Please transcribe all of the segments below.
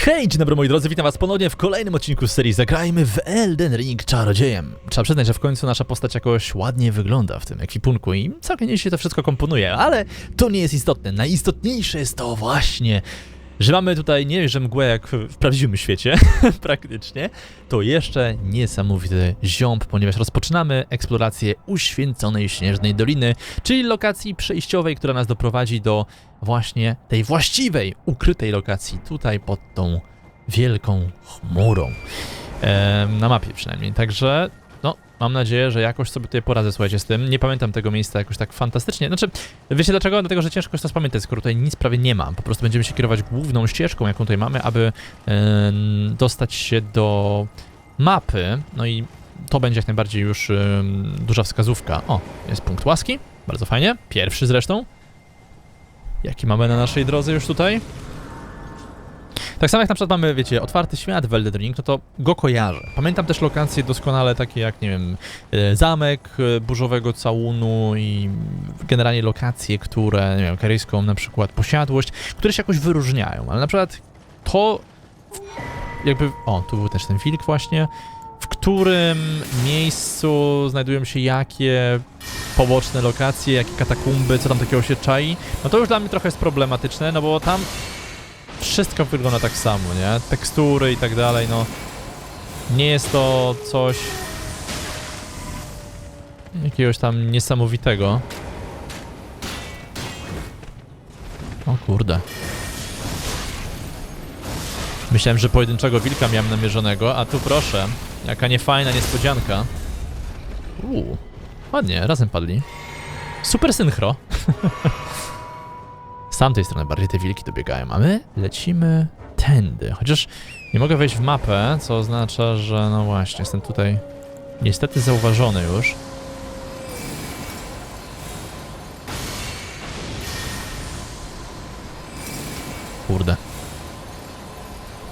Hej, dzień dobry moi drodzy, witam was ponownie w kolejnym odcinku z serii Zagrajmy w Elden Ring Czarodziejem. Trzeba przyznać, że w końcu nasza postać jakoś ładnie wygląda w tym ekwipunku i całkiem nieźle to wszystko komponuje, ale to nie jest istotne. Najistotniejsze jest to właśnie, że mamy tutaj nie że mgłę jak w prawdziwym świecie, praktycznie, to jeszcze niesamowity ziąb, ponieważ rozpoczynamy eksplorację uświęconej Śnieżnej Doliny, czyli lokacji przejściowej, która nas doprowadzi do właśnie tej właściwej, ukrytej lokacji, tutaj pod tą wielką chmurą. Na mapie przynajmniej, także mam nadzieję, że jakoś sobie tutaj poradzę, słuchajcie, z tym. Nie pamiętam tego miejsca jakoś tak fantastycznie. Znaczy, wiecie dlaczego? Dlatego, że ciężko jest to spamiętać, skoro tutaj nic prawie nie ma. Po prostu będziemy się kierować główną ścieżką, jaką tutaj mamy, aby em, dostać się do mapy. No i to będzie jak najbardziej już em, duża wskazówka. O, jest punkt łaski, bardzo fajnie. Pierwszy zresztą. Jaki mamy na naszej drodze już tutaj? Tak samo jak na przykład mamy, wiecie, otwarty świat w Elden Ring, no to go kojarzę. Pamiętam też lokacje doskonale takie jak, nie wiem, e, zamek e, burzowego całunu i generalnie lokacje, które, nie wiem, karejską na przykład posiadłość, które się jakoś wyróżniają, ale na przykład to jakby, o, tu był też ten wilk właśnie, w którym miejscu znajdują się jakie poboczne lokacje, jakie katakumby, co tam takiego się czai, no to już dla mnie trochę jest problematyczne, no bo tam wszystko wygląda tak samo, nie? Tekstury i tak dalej, no. Nie jest to coś jakiegoś tam niesamowitego. O kurde. Myślałem, że pojedynczego wilka miałem namierzonego, a tu proszę, jaka niefajna niespodzianka. Uuu, ładnie, razem padli. Super synchro. Z tamtej strony bardziej te wilki dobiegają, a my lecimy tędy. Chociaż nie mogę wejść w mapę, co oznacza, że no właśnie, jestem tutaj niestety zauważony już. Kurde.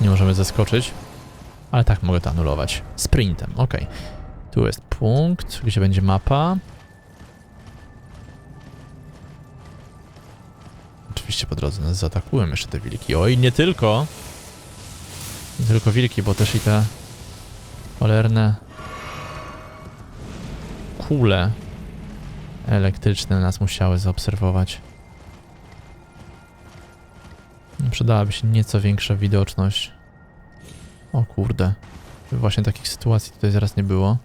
Nie możemy zaskoczyć. Ale tak mogę to anulować. Sprintem, ok. Tu jest punkt, gdzie będzie mapa. Oczywiście po drodze nas zaatakują jeszcze te wilki. Oj, nie tylko. Nie tylko wilki, bo też i te cholerne kule elektryczne nas musiały zaobserwować. Przydałaby się nieco większa widoczność. O kurde. Właśnie takich sytuacji tutaj zaraz nie było.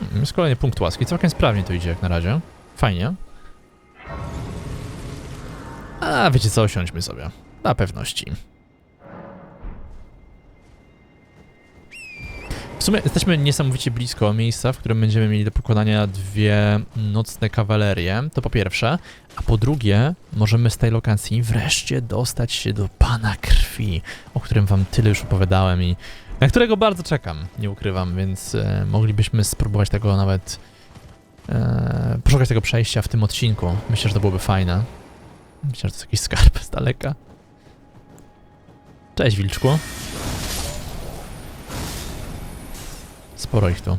Hmm, Jest kolejny punkt łaski. Całkiem sprawnie to idzie jak na razie. Fajnie. A wiecie co, osiądźmy sobie. Na pewności. W sumie jesteśmy niesamowicie blisko miejsca, w którym będziemy mieli do pokonania dwie nocne kawalerie. To po pierwsze. A po drugie, możemy z tej lokacji wreszcie dostać się do Pana Krwi, o którym wam tyle już opowiadałem i na którego bardzo czekam, nie ukrywam, więc e, moglibyśmy spróbować tego nawet e, poszukać tego przejścia w tym odcinku. Myślę, że to byłoby fajne. Myślę, że to jest jakiś skarb z daleka. Cześć, wilczku. Sporo ich tu.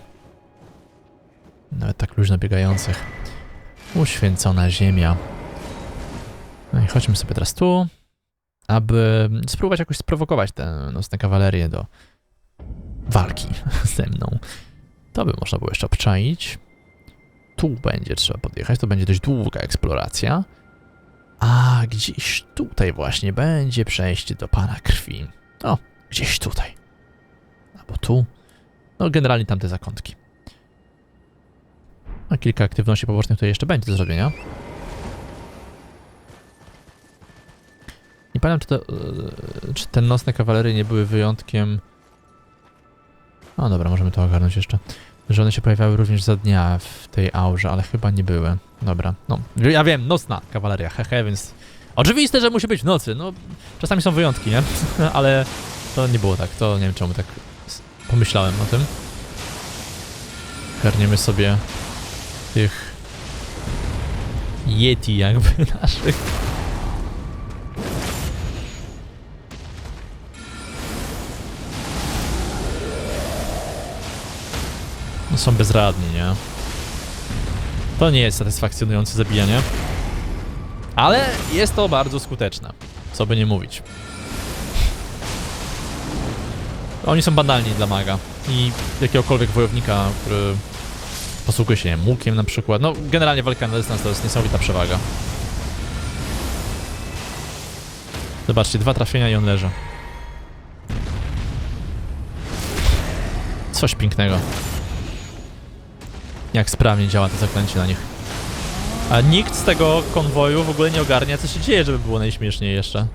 Nawet tak luźno biegających. Uświęcona ziemia. No i chodźmy sobie teraz tu, aby spróbować jakoś sprowokować tę nocne kawalerię do walki ze mną. To by można było jeszcze obczaić. Tu będzie trzeba podjechać, to będzie dość długa eksploracja. A gdzieś tutaj właśnie będzie przejście do Pana Krwi. O, gdzieś tutaj. Albo tu. No, generalnie tamte zakątki. A kilka aktywności pobocznych tutaj jeszcze będzie do zrobienia. Nie pamiętam, czy, to, e, czy te nocne kawalery nie były wyjątkiem. No dobra, możemy to ogarnąć jeszcze. Że one się pojawiały również za dnia w tej aurze, ale chyba nie były. Dobra, no. Ja wiem, nocna kawaleria, hehe, więc. Oczywiste, że musi być w nocy. No, czasami są wyjątki, nie? ale to nie było tak. To nie wiem, czemu tak pomyślałem o tym. Garniemy sobie tych Yeti jakby naszych. Są bezradni, nie? To nie jest satysfakcjonujące zabijanie. Ale jest to bardzo skuteczne. co by nie mówić. Oni są banalni dla maga i jakiegokolwiek wojownika, który posługuje się nie wiem, łukiem na przykład. No, generalnie walka na dystans to jest niesamowita przewaga. Zobaczcie, dwa trafienia i on leży. Coś pięknego. Jak sprawnie działa to zaklęcie na nich. A nikt z tego konwoju w ogóle nie ogarnia, co się dzieje, żeby było najśmieszniej jeszcze.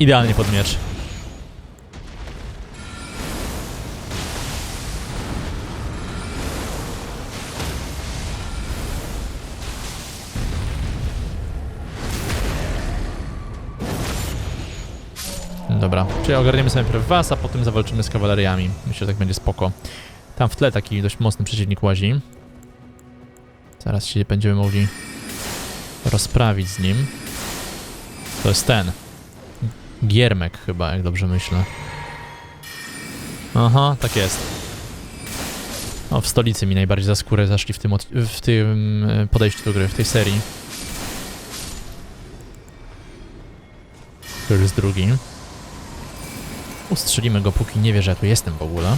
Idealnie pod miecz. Dobra, czyli ogarniemy sobie najpierw was, a potem zawalczymy z kawaleriami. Myślę, że tak będzie spoko. Tam w tle taki dość mocny przeciwnik łazi. Zaraz się będziemy mogli rozprawić z nim. To jest ten. Giermek chyba, jak dobrze myślę. Aha, tak jest. O, w stolicy mi najbardziej za skórę zaszli w tym, w tym e, podejściu do gry, w tej serii. To jest drugi. Ustrzelimy go, póki nie wie, że ja tu jestem w ogóle.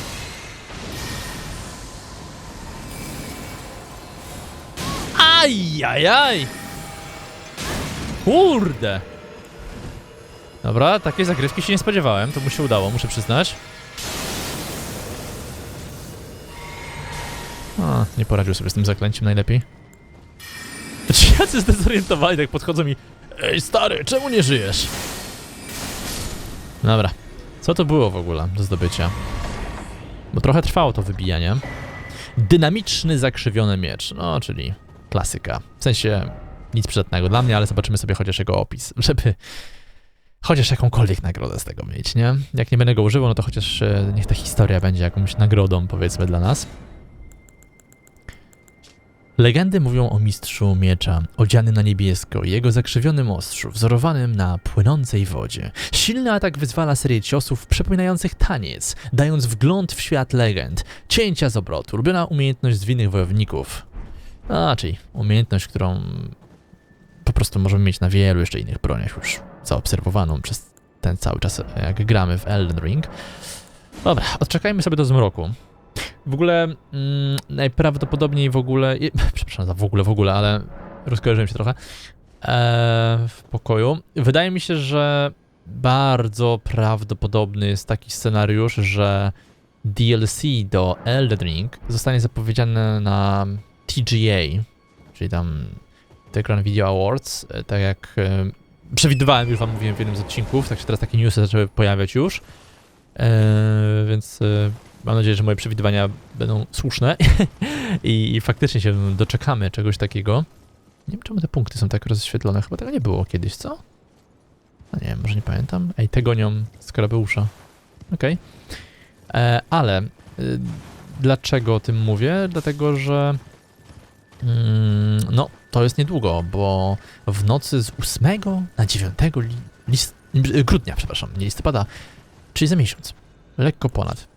Ajajaj! Kurde! Dobra, takiej zagrywki się nie spodziewałem, to mu się udało, muszę przyznać. A, nie poradził sobie z tym zaklęciem najlepiej. Ci jacy zdezorientowani tak podchodzą mi Ej stary, czemu nie żyjesz? Dobra, co to było w ogóle do zdobycia? Bo trochę trwało to wybijanie. Dynamiczny, zakrzywiony miecz, no czyli klasyka. W sensie nic przydatnego dla mnie, ale zobaczymy sobie chociaż jego opis, żeby chociaż jakąkolwiek nagrodę z tego mieć, nie? Jak nie będę go używał, no to chociaż e, niech ta historia będzie jakąś nagrodą, powiedzmy, dla nas. Legendy mówią o mistrzu miecza, odziany na niebiesko jego zakrzywionym ostrzu, wzorowanym na płynącej wodzie. Silny atak wyzwala serię ciosów przypominających taniec, dając wgląd w świat legend. Cięcia z obrotu, ulubiona umiejętność zwinnych wojowników. A, czyli umiejętność, którą po prostu możemy mieć na wielu jeszcze innych broniach już zaobserwowaną przez ten cały czas, jak gramy w Elden Ring. Dobra, odczekajmy sobie do zmroku. W ogóle mm, najprawdopodobniej w ogóle, i- przepraszam za w ogóle, w ogóle, ale rozkojarzyłem się trochę e, w pokoju. Wydaje mi się, że bardzo prawdopodobny jest taki scenariusz, że DLC do Elden Ring zostanie zapowiedziane na TGA, czyli tam Techland Video Awards, e, tak jak e, przewidywałem, już wam mówiłem w jednym z odcinków, tak się teraz takie newsy zaczęły pojawiać już, e, więc e, mam nadzieję, że moje przewidywania będą słuszne I, i faktycznie się doczekamy czegoś takiego. Nie wiem, czemu te punkty są tak rozświetlone, chyba tego nie było kiedyś, co? A nie może nie pamiętam. Ej, te gonią skrabeusza. Okej. E, Ale y, dlaczego o tym mówię? Dlatego, że mm, no, to jest niedługo, bo w nocy z 8 na 9 li, list, grudnia, przepraszam, nie listopada, czyli za miesiąc, lekko ponad.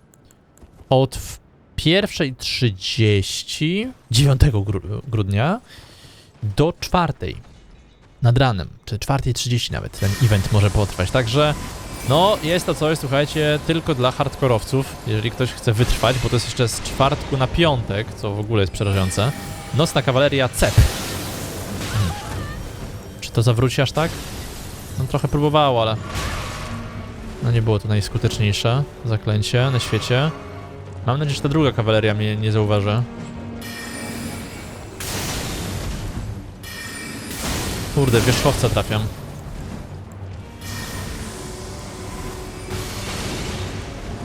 Od w- 1.30 9 gru- grudnia do 4 nad ranem, czy 4.30 nawet ten event może potrwać, także no jest to coś, słuchajcie, tylko dla hardkorowców, jeżeli ktoś chce wytrwać, bo to jest jeszcze z czwartku na piątek, co w ogóle jest przerażające. Nocna kawaleria CEP. Hmm. Czy to zawróci aż tak? No trochę próbowało, ale no nie było to najskuteczniejsze zaklęcie na świecie. Mam nadzieję, że ta druga kawaleria mnie nie zauważy. Kurde, wierzchowca trafiam.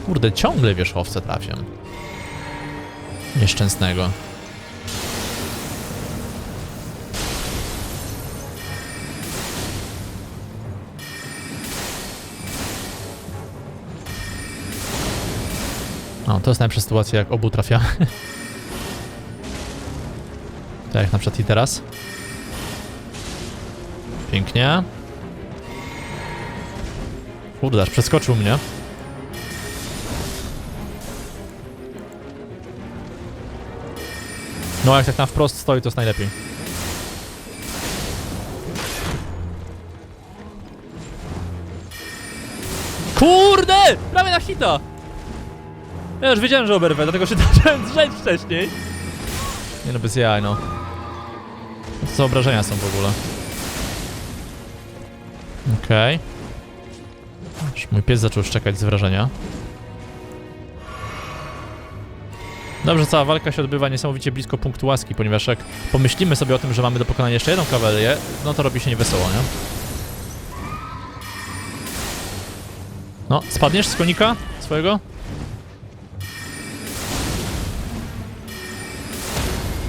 Kurde, ciągle wierzchowca trafiam. Nieszczęsnego. No, to jest najlepsza sytuacja, jak obu trafia. tak jak na przykład i teraz. Pięknie. Kurde, aż przeskoczył mnie. No, jak tak na wprost stoi, to jest najlepiej. Kurde! Prawie na hita! Ja już wiedziałem, że oberwę, dlatego się zacząłem drzeć wcześniej. Nie no, bez jaj, no. Co obrażenia są w ogóle? Okej. Już Mój pies zaczął szczekać z wrażenia. Dobrze, cała walka się odbywa niesamowicie blisko punktu łaski, ponieważ jak pomyślimy sobie o tym, że mamy do pokonania jeszcze jedną kawalerię, no to robi się niewesoło, nie? No, spadniesz z konika swojego?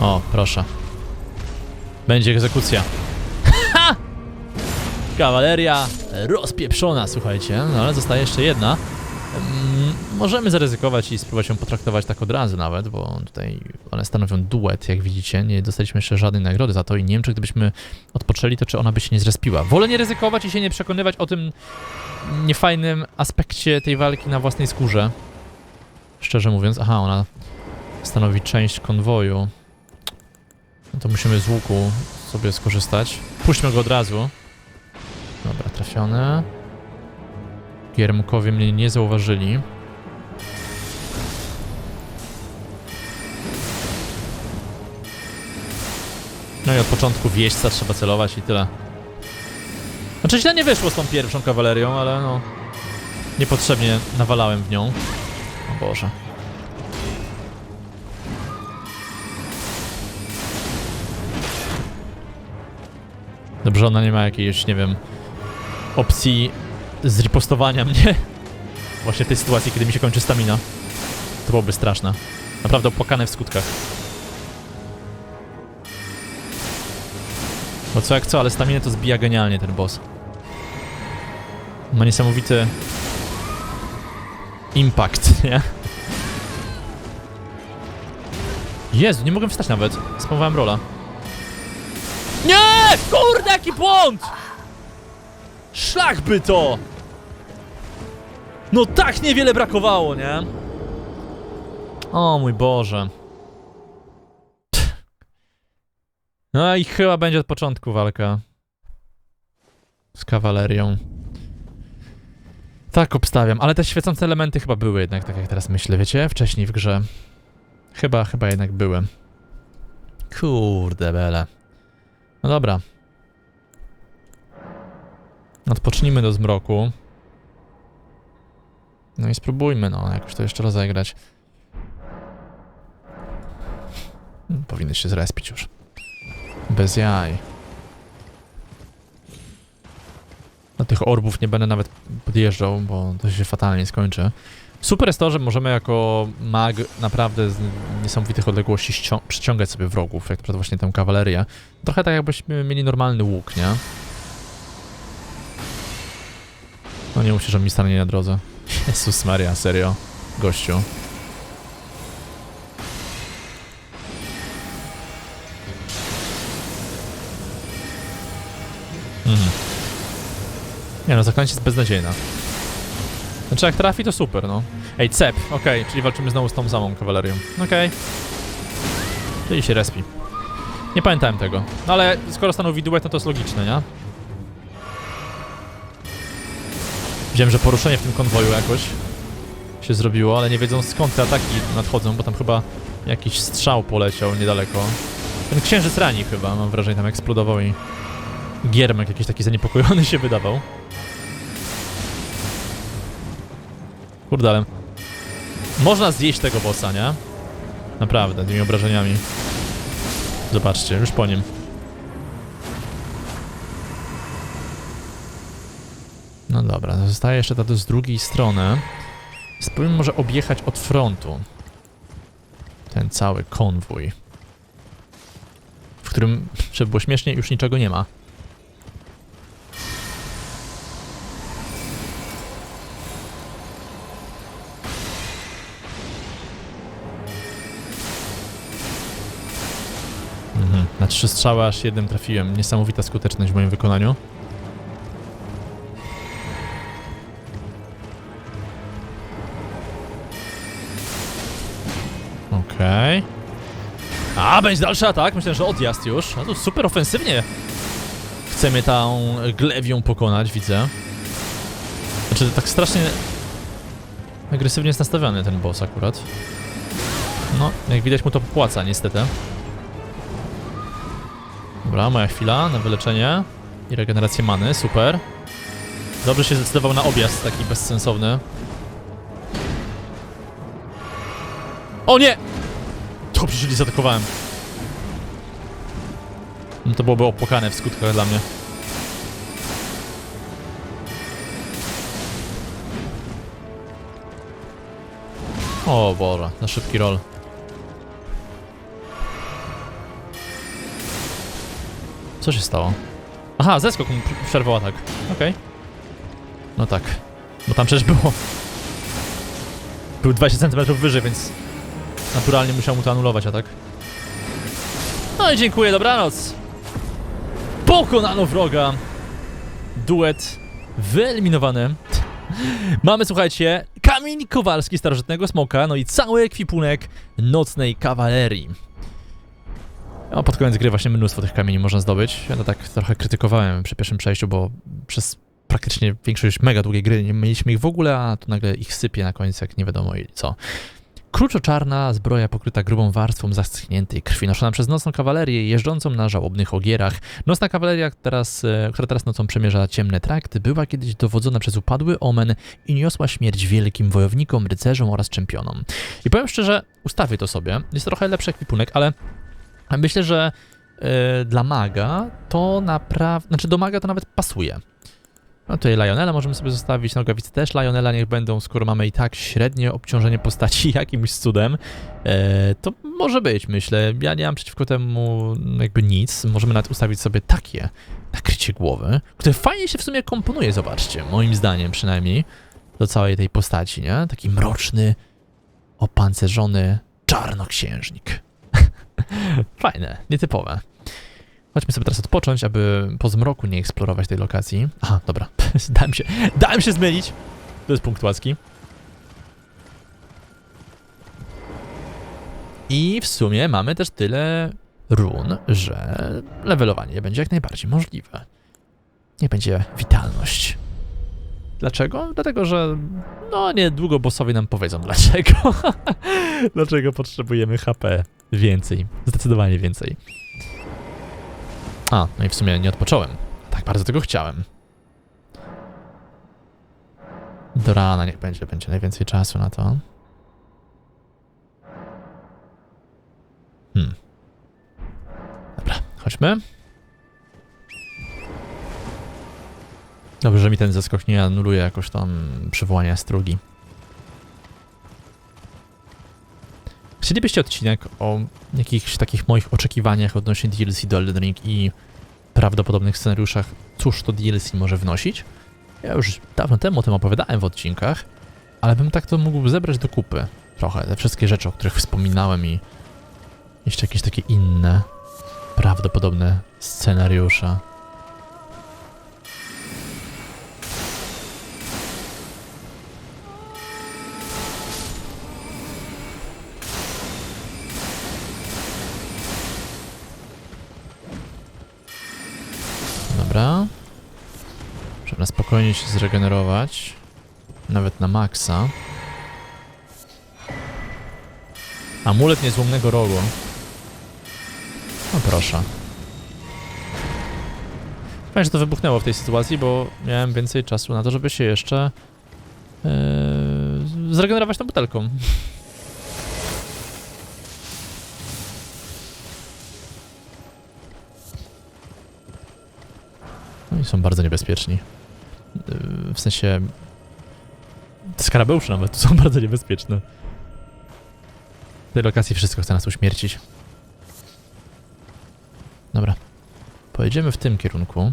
O, proszę. Będzie egzekucja. Ha! Kawaleria rozpieprzona, słuchajcie. No ale zostaje jeszcze jedna. Mm, możemy zaryzykować i spróbować ją potraktować tak od razu nawet, bo tutaj one stanowią duet, jak widzicie. Nie dostaliśmy jeszcze żadnej nagrody za to i nie wiem, czy gdybyśmy odpoczęli, to czy ona by się nie zrespiła. Wolę nie ryzykować i się nie przekonywać o tym niefajnym aspekcie tej walki na własnej skórze. Szczerze mówiąc, aha, ona stanowi część konwoju. No to musimy z łuku sobie skorzystać. Puśćmy go od razu. Dobra, trafione. Giermkowie mnie nie zauważyli. No i od początku wieśćca trzeba celować i tyle. Znaczy źle nie wyszło z tą pierwszą kawalerią, ale no... Niepotrzebnie nawalałem w nią. O Boże. Dobrze, ona nie ma jakiejś, nie wiem, opcji zripostowania mnie. Właśnie w tej sytuacji, kiedy mi się kończy stamina. To byłoby straszne. Naprawdę opłakane w skutkach. Bo co jak co, ale staminę to zbija genialnie ten boss. Ma niesamowity impact, nie? Jezu, nie mogłem wstać nawet. Spamowałem rola. Nie! Kurde, jaki błąd! Szlach by to! No tak niewiele brakowało, nie? O mój Boże. No i chyba będzie od początku walka. Z kawalerią. Tak obstawiam, ale te świecące elementy chyba były jednak, tak jak teraz myślę, wiecie? Wcześniej w grze. Chyba, chyba jednak były. Kurde bele. No dobra. Odpocznijmy do zmroku. No i spróbujmy, no, jakoś to jeszcze rozegrać. Hmm, Powinny się zrespić już. Bez jaj. Do tych orbów nie będę nawet podjeżdżał, bo to się fatalnie skończy. Super jest to, że możemy jako mag naprawdę z niesamowitych odległości przyciągać sobie wrogów, jak przykład właśnie tę kawalerię. Trochę tak jakbyśmy mieli normalny łuk, nie? No nie musisz, że mi stanie na drodze. Jezus Maria, serio. Gościu. Mhm. Nie no, zaklęcie jest beznadziejna. Znaczy jak trafi to super, no. Ej, cep, okej, czyli walczymy znowu z tą samą kawalerią. Okej. Czyli się respi. Nie pamiętałem tego. No ale skoro stanowi duet, no to jest logiczne, nie? Widziałem, że poruszenie w tym konwoju jakoś się zrobiło, ale nie wiedzą skąd te ataki nadchodzą, bo tam chyba jakiś strzał poleciał niedaleko. Ten księżyc rani chyba, mam wrażenie, tam eksplodował i giermek jakiś taki zaniepokojony się wydawał. Kurde, ale można zjeść tego bossa, nie? Naprawdę, tymi obrażeniami. Zobaczcie, już po nim. No dobra, zostaje jeszcze ta z drugiej strony. Spróbujmy może objechać od frontu. Ten cały konwój. W którym, żeby było śmiesznie, już niczego nie ma. Trzy strzały aż jednym trafiłem. Niesamowita skuteczność w moim wykonaniu. Okej. A, będzie dalszy atak. Myślę, że odjazd już. No to super ofensywnie. Chcemy tą glewią pokonać, widzę. Znaczy, tak strasznie agresywnie jest nastawiony ten boss akurat. No, jak widać mu to popłaca niestety. Dobra, moja chwila na wyleczenie i regenerację many, super. Dobrze się zdecydował na objazd taki bezsensowny. O nie! Dobrze, nie zaatakowałem. No to byłoby opłakane w skutkach dla mnie. O Boże, na szybki roll. Co się stało? Aha, zeskok pr- przerwał atak. Okej. No tak. Bo tam przecież było... Był 20 cm wyżej, więc... Naturalnie musiał mu to anulować atak. No i dziękuję, dobranoc! Pokonano wroga! Duet wyeliminowany. Mamy, słuchajcie, kamień kowalski starożytnego smoka, no i cały ekwipunek nocnej kawalerii. No, pod koniec gry właśnie mnóstwo tych kamieni można zdobyć. Ja to tak trochę krytykowałem przy pierwszym przejściu, bo przez praktycznie większość mega długiej gry nie mieliśmy ich w ogóle, a tu nagle ich sypie na koniec jak nie wiadomo i co. Kruczo-czarna zbroja pokryta grubą warstwą zaschniętej krwi, noszona przez nocną kawalerię jeżdżącą na żałobnych ogierach. Nocna kawaleria, teraz, e, która teraz nocą przemierza ciemne trakty, była kiedyś dowodzona przez upadły omen i niosła śmierć wielkim wojownikom, rycerzom oraz czempionom. I powiem szczerze, ustawię to sobie. Jest trochę lepszy ekwipunek, ale myślę, że e, dla maga to naprawdę, znaczy do maga to nawet pasuje. No tutaj Lionela możemy sobie zostawić, nogawice też Lionela niech będą, skoro mamy i tak średnie obciążenie postaci jakimś cudem, e, to może być, myślę. Ja nie mam przeciwko temu jakby nic. Możemy nawet ustawić sobie takie nakrycie głowy, które fajnie się w sumie komponuje, zobaczcie, moim zdaniem przynajmniej, do całej tej postaci, nie? Taki mroczny, opancerzony czarnoksiężnik. Fajne, nietypowe. Chodźmy sobie teraz odpocząć, aby po zmroku nie eksplorować tej lokacji. Aha, dobra. dałem się, dałem się zmylić. To jest punkt łaski. I w sumie mamy też tyle run, że levelowanie będzie jak najbardziej możliwe. Nie będzie witalność. Dlaczego? Dlatego, że no niedługo bossowie nam powiedzą dlaczego. dlaczego potrzebujemy HP więcej. Zdecydowanie więcej. A, no i w sumie nie odpocząłem. Tak bardzo tego chciałem. Do rana niech będzie, będzie najwięcej czasu na to. Hmm. Dobra, chodźmy. Dobrze, że mi ten zeskok nie anuluje jakoś tam przywołania strugi. Chcielibyście odcinek o jakichś takich moich oczekiwaniach odnośnie DLC do Elden Ring i prawdopodobnych scenariuszach, cóż to DLC może wnosić? Ja już dawno temu o tym opowiadałem w odcinkach, ale bym tak to mógł zebrać do kupy. Trochę, te wszystkie rzeczy, o których wspominałem i jeszcze jakieś takie inne prawdopodobne scenariusze. Dobra. Na spokojnie się zregenerować. Nawet na maksa. Amulet niezłomnego rogu. No proszę. Fajnie, że to wybuchnęło w tej sytuacji, bo miałem więcej czasu na to, żeby się jeszcze yy, zregenerować tą butelką. Oni są bardzo niebezpieczni. W sensie... Skarabeusze nawet są bardzo niebezpieczne. W tej lokacji wszystko chce nas uśmiercić. Dobra. Pojedziemy w tym kierunku.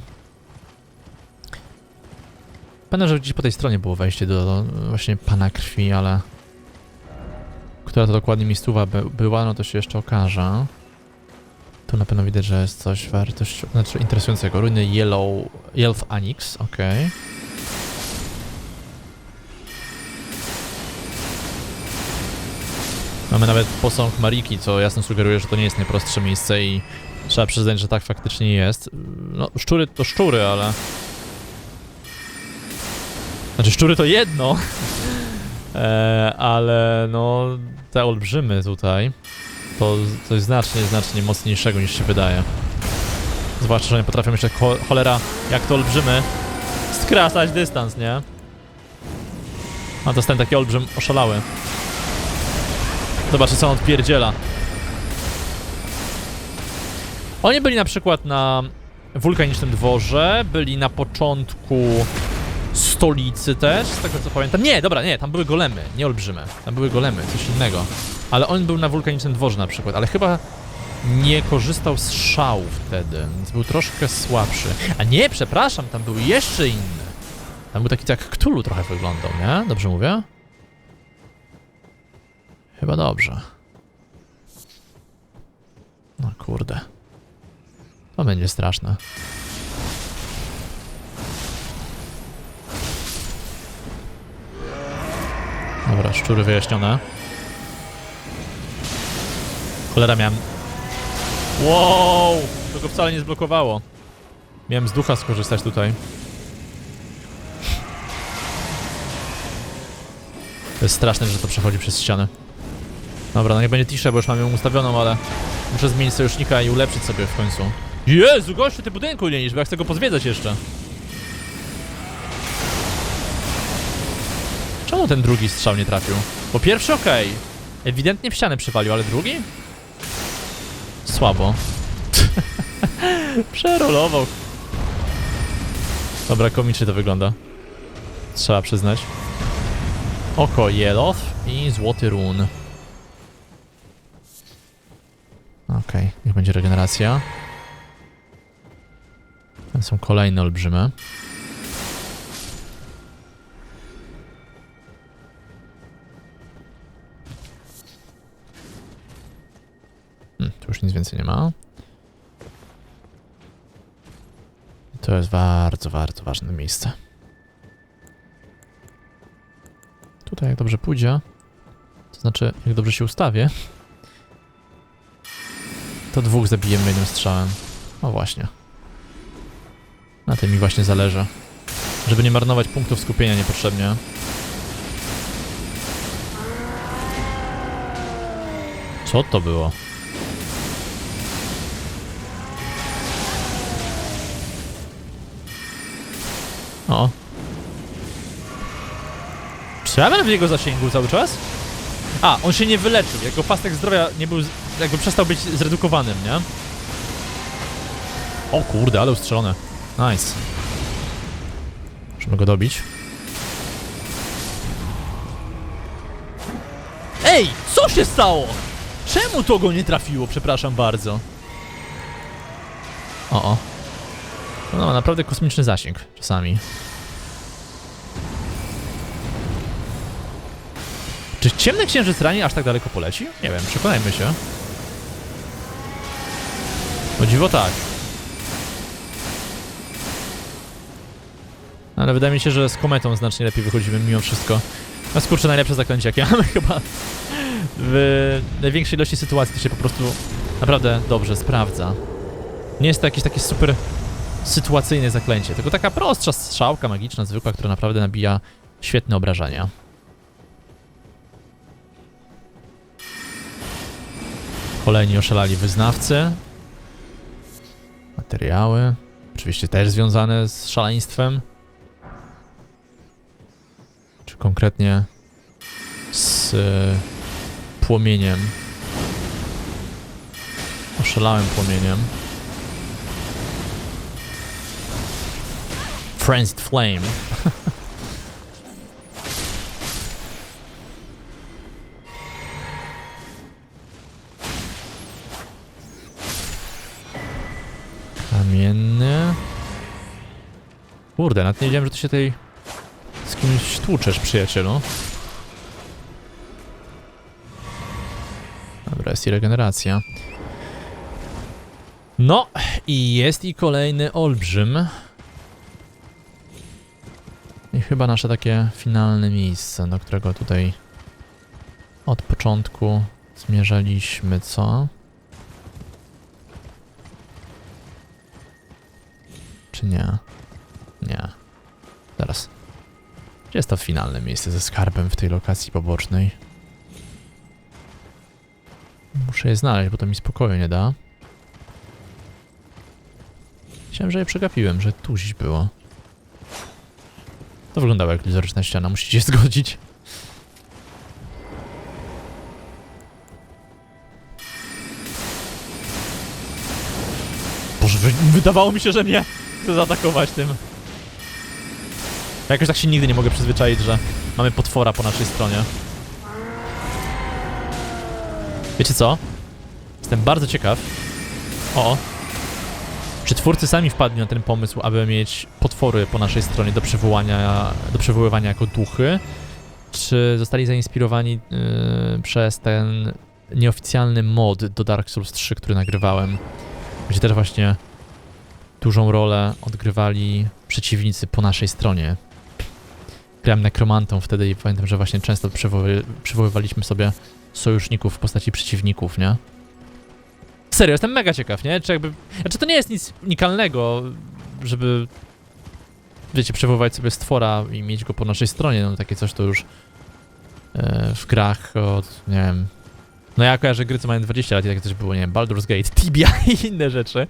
Pamiętam, że gdzieś po tej stronie było wejście do, do właśnie Pana Krwi, ale... Która to dokładnie miejscowa by, była, no to się jeszcze okaże. Tu na pewno widać, że jest coś wartość, znaczy interesującego. Ruiny Yellow, Yellow Anix, okej. Mamy nawet posąg Mariki, co jasno sugeruje, że to nie jest najprostsze miejsce i trzeba przyznać, że tak faktycznie jest. No, szczury to szczury, ale... Znaczy szczury to jedno, e, ale no te olbrzymy tutaj to coś znacznie, znacznie mocniejszego niż się wydaje. Zwłaszcza, że nie potrafią jeszcze cho cholera, jak to olbrzymy, skracać dystans, nie? A ten taki olbrzym oszalały. Zobaczcie, co on odpierdziela. Oni byli na przykład na wulkanicznym dworze, byli na początku stolicy też, z tego co pamiętam. Nie, dobra, nie, tam były golemy, nie olbrzyme. Tam były golemy, coś innego. Ale on był na wulkanicznym dworze na przykład, ale chyba nie korzystał z szału wtedy, więc był troszkę słabszy. A nie, przepraszam, tam był jeszcze inny. Tam był taki jak Cthulhu trochę wyglądał, nie? Dobrze mówię? Chyba dobrze. No kurde. To będzie straszne. Dobra, szczury wyjaśnione. Cholera miałem... Wow! To go wcale nie zblokowało. Miałem z ducha skorzystać tutaj. To jest straszne, że to przechodzi przez ścianę. Dobra, no nie będzie tiszę, bo już mam ją ustawioną, ale muszę zmienić sojusznika i ulepszyć sobie w końcu. Jezu, gościu, ty budynku nie niż, bo ja chcę go pozwiedzać jeszcze. Czemu ten drugi strzał nie trafił? Bo pierwszy okej. Ewidentnie w ścianę przywalił, ale drugi? Słabo. Przerolował. Dobra, komicznie to wygląda. Trzeba przyznać. Oko Jelow i Złoty Run. Okej, niech będzie regeneracja. Tam są kolejne olbrzymy. Już nic więcej nie ma. To jest bardzo, bardzo ważne miejsce. Tutaj jak dobrze pójdzie, to znaczy jak dobrze się ustawię, to dwóch zabijemy jednym strzałem. O właśnie. Na tym mi właśnie zależy. Żeby nie marnować punktów skupienia niepotrzebnie. Co to było? O. Czy ja będę w jego zasięgu cały czas? A, on się nie wyleczył. Jego pasek zdrowia nie był. jakby przestał być zredukowanym, nie? O kurde, ale ustrzelone. Nice. Możemy go dobić. Ej, co się stało? Czemu to go nie trafiło? Przepraszam bardzo. O, o. No, naprawdę kosmiczny zasięg czasami. Czy ciemny księżyc rani aż tak daleko poleci? Nie wiem, przekonajmy się. O dziwo tak. Ale wydaje mi się, że z kometą znacznie lepiej wychodzimy mimo wszystko. No skurczę najlepsze zaklęcie jakie mamy chyba. W największej ilości sytuacji to się po prostu naprawdę dobrze sprawdza. Nie jest to jakieś takie super sytuacyjne zaklęcie, tylko taka prostsza strzałka magiczna, zwykła, która naprawdę nabija świetne obrażenia. Kolejni oszalali wyznawcy. Materiały. Oczywiście też związane z szaleństwem. Czy konkretnie z e, płomieniem. Oszalałym płomieniem. Frenzied Flame. Kamienny. Kurde, nawet nie wiedziałem, że ty się tej z kimś tłuczesz, przyjacielu. Dobra, jest i regeneracja. No, i jest i kolejny olbrzym. Chyba nasze takie finalne miejsce, do którego tutaj od początku zmierzaliśmy, co? Czy nie? Nie. Teraz. Gdzie jest to finalne miejsce ze skarbem w tej lokacji pobocznej? Muszę je znaleźć, bo to mi spokoju nie da. Myślałem, że je przegapiłem, że tu było. To wyglądało jak iluzoryczna ściana, musicie się zgodzić. Boże, wy wydawało mi się, że mnie chce zaatakować tym. Jakoś tak się nigdy nie mogę przyzwyczaić, że mamy potwora po naszej stronie. Wiecie co? Jestem bardzo ciekaw. O. Czy twórcy sami wpadli na ten pomysł, aby mieć potwory po naszej stronie do przywołania, do przywoływania jako duchy? Czy zostali zainspirowani yy, przez ten nieoficjalny mod do Dark Souls 3, który nagrywałem? Gdzie też właśnie dużą rolę odgrywali przeciwnicy po naszej stronie. Grałem nekromantą wtedy i pamiętam, że właśnie często przywoły, przywoływaliśmy sobie sojuszników w postaci przeciwników, nie? Serio, jestem mega ciekaw, nie? Czy jakby... Znaczy to nie jest nic unikalnego, żeby... Wiecie, przywoływać sobie stwora i mieć go po naszej stronie, no takie coś to już e, w grach od, nie wiem... No ja kojarzę gry, co mają 20 lat i takie coś było, nie wiem, Baldur's Gate, Tibia i inne rzeczy,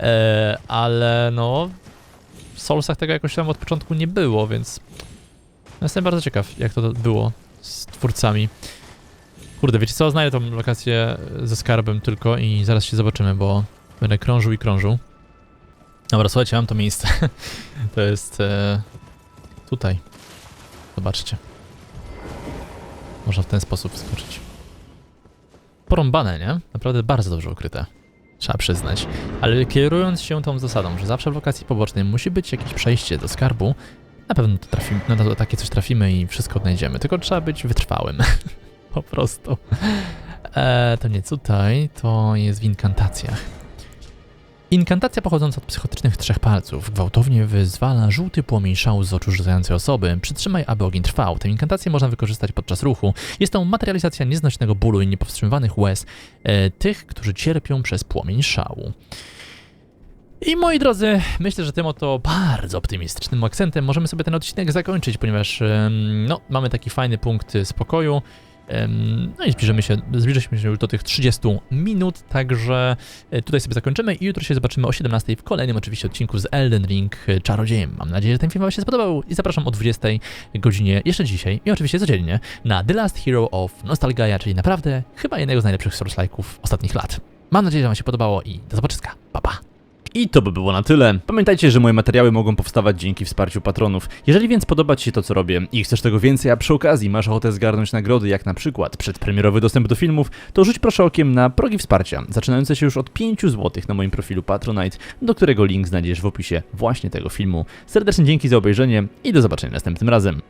e, ale no... W Soulsach tego jakoś tam od początku nie było, więc... Jestem bardzo ciekaw, jak to było z twórcami. Kurde, wiecie co? Znajdę tą lokację ze skarbem tylko i zaraz się zobaczymy, bo będę krążył i krążył. Dobra, słuchajcie, mam to miejsce. to jest e, tutaj. Zobaczcie. Można w ten sposób wskoczyć. Porąbane, nie? Naprawdę bardzo dobrze ukryte. Trzeba przyznać. Ale kierując się tą zasadą, że zawsze w lokacji pobocznej musi być jakieś przejście do skarbu, na pewno to trafimy, na takie coś trafimy i wszystko odnajdziemy. Tylko trzeba być wytrwałym. po prostu. E, to nie tutaj, to jest w inkantacjach. Inkantacja pochodząca od psychotycznych trzech palców gwałtownie wyzwala żółty płomień szału z oczu rzucającej osoby. Przytrzymaj, aby ogień trwał. Tę inkantację można wykorzystać podczas ruchu. Jest to materializacja nieznośnego bólu i niepowstrzymywanych łez e, tych, którzy cierpią przez płomień szału. I moi drodzy, myślę, że tym oto bardzo optymistycznym akcentem możemy sobie ten odcinek zakończyć, ponieważ no, mamy taki fajny punkt spokoju. No i zbliżymy się, zbliżyliśmy się już do tych 30 minut, także e, tutaj sobie zakończymy i jutro się zobaczymy o 17 w kolejnym oczywiście odcinku z Elden Ring e, Czarodziejem. Mam nadzieję, że ten film Wam się spodobał i zapraszam o 20 godzinie jeszcze dzisiaj i oczywiście codziennie na The Last Hero of Nostalgia, czyli naprawdę chyba jednego z najlepszych Souls-like'ów ostatnich lat. Mam nadzieję, że Wam się podobało i do zobaczyska. Pa, pa. I to by było na tyle. Pamiętajcie, że moje materiały mogą powstawać dzięki wsparciu patronów. Jeżeli więc podoba Ci się to, co robię i chcesz tego więcej, a przy okazji masz ochotę zgarnąć nagrody, jak na przykład przedpremierowy dostęp do filmów, to rzuć proszę okiem na progi wsparcia, zaczynające się już od 5 zł na moim profilu Patronite, do którego link znajdziesz w opisie właśnie tego filmu. Serdecznie dzięki za obejrzenie i do zobaczenia następnym razem.